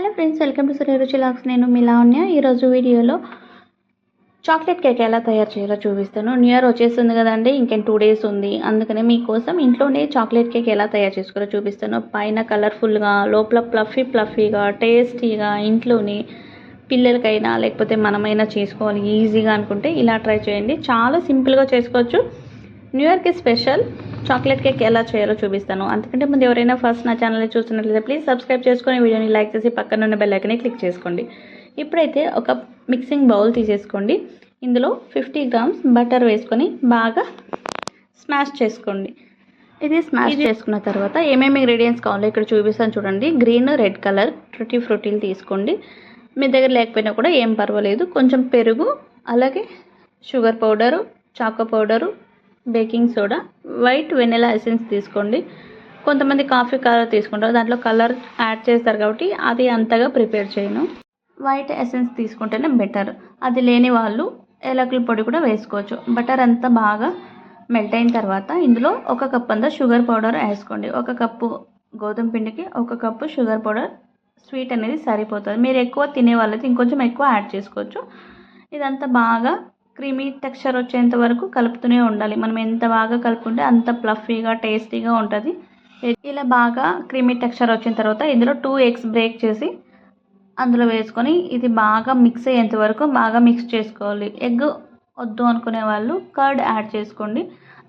Hello friends welcome to సురేరు chillax నేను మీ లావణ్య. ఈరోజు వీడియోలో చాక్లెట్ కేక్ ఎలా తయారు చేయాలో చూపిస్తాను. న్యూ ఇయర్ వచ్చేస్తుంది కదండి ఇంకేం టూ డేస్ ఉంది. అందుకనే మీకోసం ఇంట్లోనే చాక్లెట్ కేక్ ఎలా తయారు చేసుకోవాలో చూపిస్తాను. పైన కలర్ఫుల్గా లోపల ప్లఫీ ప్లఫీగా టేస్టీగా ఇంట్లోనే పిల్లలకైనా లేకపోతే మనమైనా చేసుకోవాలి ఈజీగా అనుకుంటే ఇలా ట్రై చేయండి. చాలా సింపుల్గా చేసుకోవచ్చు. న్యూ ఇయర్కి స్పెషల్ చాక్లెట్ కేక్ ఎలా చేయాలో చూపిస్తాను. అందుకంటే ముందు ఎవరైనా ఫస్ట్ నా ఛానల్ని చూస్తున్నట్లయితే ప్లీజ్ సబ్స్క్రైబ్ చేసుకొని వీడియోని లైక్ చేసి పక్కన ఉన్న బెల్ ఐకన్ని క్లిక్ చేసుకోండి. ఇప్పుడైతే ఒక మిక్సింగ్ బౌల్ తీసేసుకోండి. ఇందులో ఫిఫ్టీ గ్రామ్స్ బటర్ వేసుకొని బాగా స్మాష్ చేసుకోండి. ఇది స్మాష్ చేసుకున్న తర్వాత ఏమేమి ఇంగ్రీడియంట్స్ కావాలో ఇక్కడ చూపిస్తాను చూడండి. గ్రీన్ రెడ్ కలర్ ట్రుటీ ఫ్రూటీలు తీసుకోండి. మీ దగ్గర లేకపోయినా కూడా ఏం పర్వాలేదు. కొంచెం పెరుగు అలాగే sugar powder choco powder baking soda white vanilla essence తీసుకోండి. కొంతమంది కాఫీ కలర్ తీసుకుంటారు. దాంట్లో కలర్ యాడ్ చేస్తారు కాబట్టి అది అంతగా ప్రిపేర్ చేయను. వైట్ ఎసెన్స్ తీసుకుంటేనే బెటర్. అది లేని వాళ్ళు ఏలకుల పొడి కూడా వేసుకోవచ్చు. బటర్ అంతా బాగా మెల్ట్ అయిన తర్వాత ఇందులో ఒక కప్ అంతా షుగర్ పౌడర్ వేసుకోండి. ఒక కప్పు గోధుమ పిండికి ఒక కప్పు షుగర్ పౌడర్. స్వీట్ అనేది సరిపోతుంది. మీరు ఎక్కువ తినే వాళ్ళైతే ఇంకొంచెం ఎక్కువ యాడ్ చేసుకోవచ్చు. ఇదంతా బాగా క్రీమీ టెక్స్చర్ వచ్చేంత వరకు కలుపుతూనే ఉండాలి. మనం ఎంత బాగా కలుపుకుంటే అంత ప్లఫీగా టేస్టీగా ఉంటుంది. ఇలా బాగా క్రీమీ టెక్స్చర్ వచ్చిన తర్వాత ఇందులో టూ ఎగ్స్ బ్రేక్ చేసి అందులో వేసుకొని ఇది బాగా మిక్స్ అయ్యేంత వరకు బాగా మిక్స్ చేసుకోవాలి. ఎగ్ వద్దు అనుకునే వాళ్ళు కర్డ్ యాడ్ చేసుకోండి.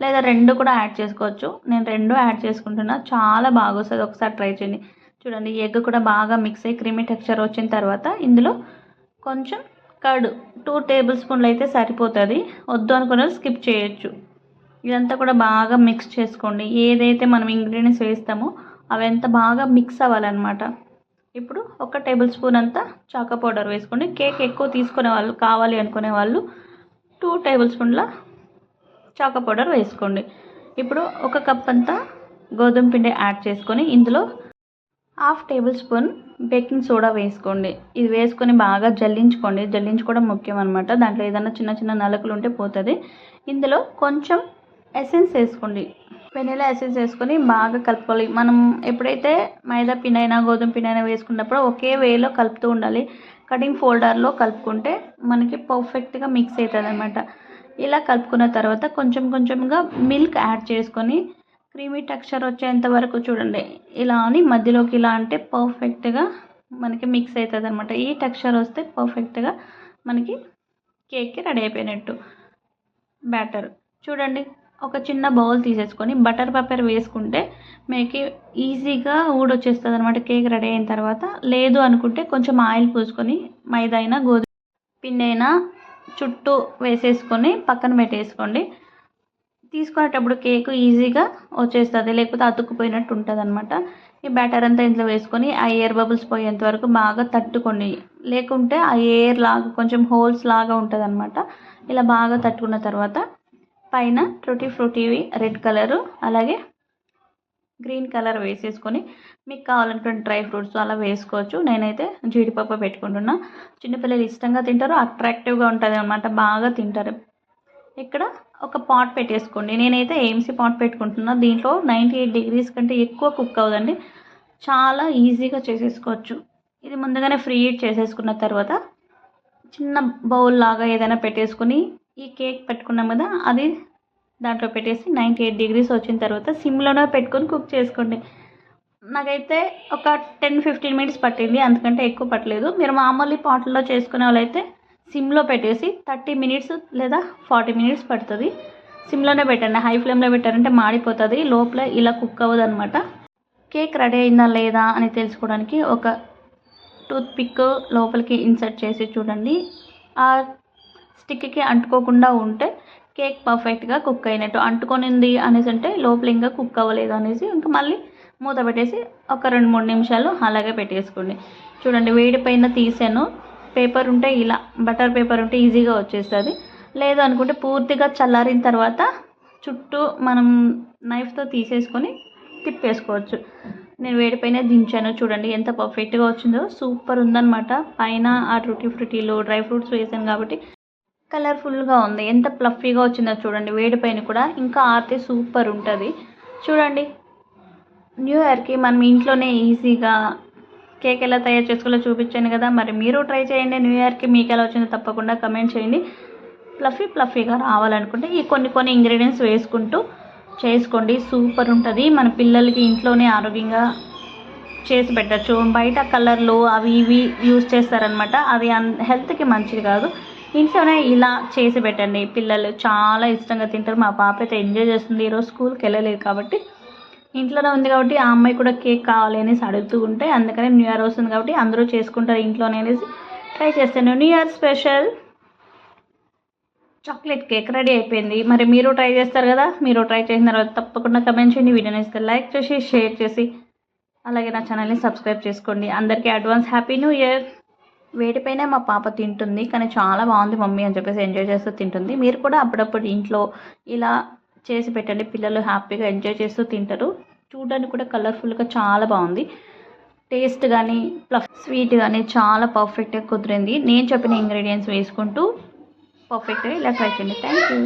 లేదా రెండు కూడా యాడ్ చేసుకోవచ్చు. నేను రెండు యాడ్ చేసుకుంటున్నా. చాలా బాగా వస్తుంది ఒకసారి ట్రై చేయండి. చూడండి ఎగ్ కూడా బాగా మిక్స్ అయ్యి క్రీమీ టెక్స్చర్ వచ్చిన తర్వాత ఇందులో కొంచెం కర్డ్ టూ టేబుల్ స్పూన్లు అయితే సరిపోతుంది. వద్దు అనుకున్న స్కిప్ చేయొచ్చు. ఇదంతా కూడా బాగా మిక్స్ చేసుకోండి. ఏదైతే మనం ఇంగ్రీడియంట్స్ వేస్తామో అవి ఎంత బాగా మిక్స్ అవ్వాలన్నమాట. ఇప్పుడు ఒక టేబుల్ స్పూన్ అంతా చాకో పౌడర్ వేసుకోండి. కేక్ ఎక్కువ తీసుకునే వాళ్ళు కావాలి అనుకునే వాళ్ళు టూ టేబుల్ స్పూన్ల చాకో పౌడర్ వేసుకోండి. ఇప్పుడు ఒక కప్ అంతా గోధుమ పిండి యాడ్ చేసుకొని ఇందులో half table spoon baking soda వేసుకోండి. ఇది వేసుకొని బాగా జల్లించుకోండి. జల్లించుకోవడం ముఖ్యం అనమాట దాంట్లో ఏదైనా చిన్న చిన్న నలుకలు ఉంటే పోతుంది. ఇందులో కొంచెం ఎసెన్స్ వేసుకోండి. వెనీలా ఎసెన్స్ వేసుకొని బాగా కలుపుకోవాలి. మనం ఎప్పుడైతే మైదా పిండి అయినా గోధుమ పిండి అయినా వేసుకున్నప్పుడు ఒకే వేలో కలుపుతూ ఉండాలి. కటింగ్ ఫోల్డర్లో కలుపుకుంటే మనకి పర్ఫెక్ట్గా మిక్స్ అవుతుంది అనమాట ఇలా కలుపుకున్న తర్వాత కొంచెం కొంచెంగా మిల్క్ యాడ్ చేసుకొని క్రీమీ టెక్స్చర్ వచ్చేంత వరకు చూడండి. ఇలా అని మధ్యలోకి ఇలా అంటే పర్ఫెక్ట్గా మనకి మిక్స్ అవుతుంది అనమాట ఈ టెక్స్చర్ వస్తే పర్ఫెక్ట్గా మనకి కేక్కి రెడీ అయిపోయినట్టు. బ్యాటర్ చూడండి ఒక చిన్న బౌల్ తీసేసుకొని బటర్ పేపర్ వేసుకుంటే మీకు ఈజీగా ఊడొచ్చేస్తుంది అనమాట కేక్ రెడీ అయిన తర్వాత. లేదు అనుకుంటే కొంచెం ఆయిల్ పూసుకొని మైదా అయినా గోధుమ పిండి అయినా చుట్టూ వేసేసుకొని పక్కన పెట్టేసుకోండి. తీసుకునేటప్పుడు కేక్ ఈజీగా వచ్చేస్తుంది లేకపోతే అతుక్కుపోయినట్టు ఉంటుంది అనమాట ఈ బ్యాటర్ అంతా ఇంట్లో వేసుకొని ఆ ఎయిర్ బబుల్స్ పోయేంత వరకు బాగా తట్టుకొని లేకుంటే ఆ ఎయిర్ లాగా కొంచెం హోల్స్ లాగా ఉంటుంది అనమాట ఇలా బాగా తట్టుకున్న తర్వాత పైన ట్రూటీ ఫ్రూటీవి రెడ్ కలరు అలాగే గ్రీన్ కలర్ వేసేసుకొని మీకు కావాలనుకున్న డ్రై ఫ్రూట్స్ అలా వేసుకోవచ్చు. నేనైతే జీడిపప్పు పెట్టుకుంటున్నా. చిన్నపిల్లలు ఇష్టంగా తింటారు అట్రాక్టివ్గా ఉంటుంది అనమాట బాగా తింటారు. ఇక్కడ ఒక పాట్ పెట్టేసుకోండి. నేనైతే ఏఎంసీ పాట్ పెట్టుకుంటున్నా. దీంట్లో నైంటీ ఎయిట్ డిగ్రీస్ కంటే ఎక్కువ కుక్ అవ్వదండి. చాలా ఈజీగా చేసేసుకోవచ్చు. ఇది ముందుగానే ఫ్రీ హీట్ చేసేసుకున్న తర్వాత చిన్న బౌల్ లాగా ఏదైనా పెట్టేసుకుని ఈ కేక్ పెట్టుకున్నాం కదా అది దాంట్లో పెట్టేసి నైంటీ ఎయిట్ డిగ్రీస్ వచ్చిన తర్వాత సిమ్లోనే పెట్టుకొని కుక్ చేసుకోండి. నాకైతే ఒక టెన్ ఫిఫ్టీన్ మినిట్స్ పట్టింది అందుకంటే ఎక్కువ పట్టలేదు. మీరు మామూలు పాటల్లో చేసుకునే వాళ్ళైతే సిమ్లో పెట్టేసి థర్టీ మినిట్స్ లేదా ఫార్టీ మినిట్స్ పడుతుంది. సిమ్లోనే పెట్టండి. హై ఫ్లేమ్లో పెట్టారంటే మాడిపోతుంది. లోపల ఇలా కుక్ అవ్వదు అనమాట కేక్ రెడీ అయిందా లేదా అని తెలుసుకోవడానికి ఒక టూత్ పిక్ లోపలికి ఇన్సర్ట్ చేసి చూడండి. ఆ స్టిక్కి అంటుకోకుండా ఉంటే కేక్ పర్ఫెక్ట్గా కుక్ అయినట్టు. అంటుకొనింది అనేసి అంటే లోపల ఇంకా కుక్ అవ్వలేదు అనేసి ఇంకా మళ్ళీ మూత పెట్టేసి ఒక రెండు మూడు నిమిషాలు అలాగే పెట్టేసుకోండి. చూడండి వేడిపైన తీసాను. పేపర్ ఉంటే ఇలా బటర్ పేపర్ ఉంటే ఈజీగా వచ్చేస్తుంది. లేదు అనుకుంటే పూర్తిగా చల్లారిన తర్వాత చుట్టూ మనం నైఫ్తో తీసేసుకొని తిప్పేసుకోవచ్చు. నేను వేడిపైన దించాను చూడండి ఎంత పర్ఫెక్ట్గా వచ్చిందో. సూపర్ ఉందన్నమాట. పైన ఆ ట్రూటీ ఫ్రూటీలు డ్రై ఫ్రూట్స్ వేసాను కాబట్టి కలర్ఫుల్గా ఉంది. ఎంత ప్లఫీగా వచ్చిందో చూడండి వేడిపైన కూడా. ఇంకా ఆరితే సూపర్ ఉంటుంది. చూడండి న్యూ ఇయర్కి మనం ఇంట్లోనే ఈజీగా కేక్ ఎలా తయారు చేసుకోవాలో చూపించాను కదా. మరి మీరు ట్రై చేయండి. న్యూ ఇయర్కి మీకు ఎలా వచ్చిందో తప్పకుండా కమెంట్ చేయండి. ప్లఫీ ప్లఫీగా రావాలనుకుంటే ఈ కొన్ని కొన్ని ఇంగ్రీడియంట్స్ వేసుకుంటూ చేసుకోండి. సూపర్ ఉంటుంది. మన పిల్లలకి ఇంట్లోనే ఆరోగ్యంగా చేసి పెట్టచ్చు. బయట కలర్లు అవి ఇవి యూజ్ చేస్తారనమాట అది అన్ హెల్త్కి మంచిది కాదు. ఇంట్లోనే ఇలా చేసి పెట్టండి. పిల్లలు చాలా ఇష్టంగా తింటారు. మా పాప అయితే ఎంజాయ్ చేస్తుంది. ఈరోజు స్కూల్కి వెళ్ళలేదు కాబట్టి ఇంట్లోనే ఉంది కాబట్టి ఆ అమ్మాయి కూడా కేక్ కావాలి అనేసి అడుగుతూ ఉంటే అందుకనే న్యూ ఇయర్ వస్తుంది కాబట్టి అందరూ చేసుకుంటారు ఇంట్లోనే అనేసి ట్రై చేస్తాను. New year special chocolate cake ready అయిపోయింది. మరి మీరు ట్రై చేస్తారు కదా మీరు ట్రై చేసిన తర్వాత తప్పకుండా కమెంట్ చేయండి. వీడియోని ఇస్తే లైక్ చేసి షేర్ చేసి అలాగే నా ఛానల్ని సబ్స్క్రైబ్ చేసుకోండి. అందరికీ అడ్వాన్స్ హ్యాపీ న్యూ ఇయర్. వేడిపైనే మా పాప తింటుంది కానీ చాలా బాగుంది మమ్మీ అని చెప్పేసి ఎంజాయ్ చేస్తూ తింటుంది. మీరు కూడా అప్పుడప్పుడు ఇంట్లో ఇలా చేసి పెట్టండి. పిల్లలు హ్యాపీగా ఎంజాయ్ చేస్తూ తింటారు. చూడడానికి కూడా కలర్ఫుల్గా చాలా బాగుంది. టేస్ట్ కానీ ప్లస్ స్వీట్ కానీ చాలా పర్ఫెక్ట్గా కుదిరింది. నేను చెప్పిన ఇంగ్రీడియంట్స్ వేసుకుంటూ పర్ఫెక్ట్గా ఇలా ట్రై చేయండి. Thank you